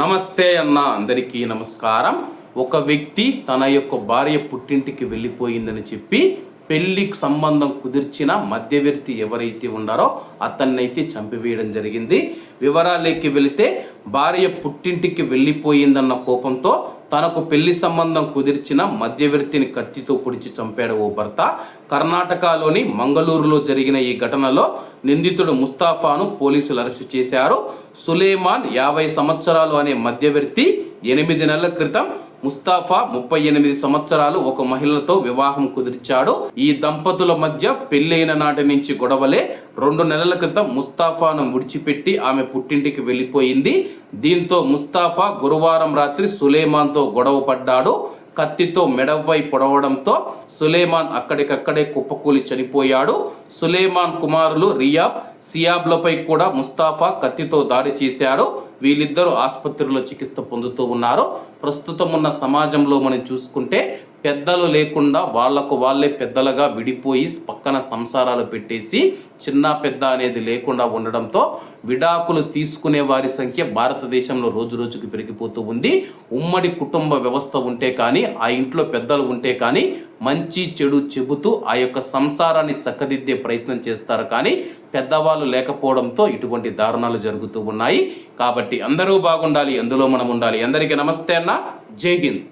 నమస్తే అన్న అందరికీ నమస్కారం. ఒక వ్యక్తి తన యొక్క భార్య పుట్టింటికి వెళ్ళిపోయిందని చెప్పి పెళ్ళికి సంబంధం కుదిర్చిన మధ్యవర్తి ఎవరైతే ఉన్నారో అతన్నైతే చంపివేయడం జరిగింది. వివరాలకి వెళితే భార్య పుట్టింటికి వెళ్ళిపోయిందన్న కోపంతో తనకు పెళ్ళి సంబంధం కుదిర్చిన మధ్యవర్తిని కత్తితో పొడిచి చంపాడు ఓ భర్త. కర్ణాటకలోని మంగళూరులో జరిగిన ఈ ఘటనలో నిందితుడు ముస్తాఫాను పోలీసులు అరెస్టు చేశారు. సులేమాన్ యాభై సంవత్సరాలు అనే మధ్యవర్తి ఎనిమిది నెలల క్రితం ముస్తాఫా ముప్పై ఎనిమిది సంవత్సరాలు ఒక మహిళతో వివాహం కుదిర్చాడు. ఈ దంపతుల మధ్య పెళ్ళైన నాటి నుంచి గొడవలే. రెండు నెలల క్రితం ముస్తాఫాను విడిచిపెట్టి ఆమె పుట్టింటికి వెళ్ళిపోయింది. దీంతో ముస్తాఫా గురువారం రాత్రి సులేమాన్తో గొడవ పడ్డాడు. కత్తితో మెడపై పొడవడంతో సులేమాన్ అక్కడికక్కడే కుప్పకూలి చనిపోయాడు. సులేమాన్ కుమారులు రియాబ్ సియాబ్లపై కూడా ముస్తాఫా కత్తితో దాడి చేశాడు వీళ్ళిద్దరూ ఆసుపత్రిలో చికిత్స పొందుతూ ఉన్నారు. ప్రస్తుతం ఉన్న సమాజంలో మనం చూసుకుంటే పెద్దలు లేకుండా వాళ్ళకు వాళ్ళే పెద్దలుగా విడిపోయి పక్కన సంసారాలు పెట్టేసి చిన్న పెద్ద అనేది లేకుండా ఉండడంతో విడాకులు తీసుకునే వారి సంఖ్య భారతదేశంలో రోజు రోజుకు పెరిగిపోతూ ఉంది. ఉమ్మడి కుటుంబ వ్యవస్థ ఉంటే కానీ ఆ ఇంట్లో పెద్దలు ఉంటే కానీ మంచి చెడు చెబుతూ ఆ యొక్క సంసారాన్ని చక్కదిద్దే ప్రయత్నం చేస్తారు. కానీ పెద్దవాళ్ళు లేకపోవడంతో ఇటువంటి దారుణాలు జరుగుతూ ఉన్నాయి. కాబట్టి అందరూ బాగుండాలి ఎందులో మనం ఉండాలి. అందరికీ నమస్తే అన్న. జై హింద్.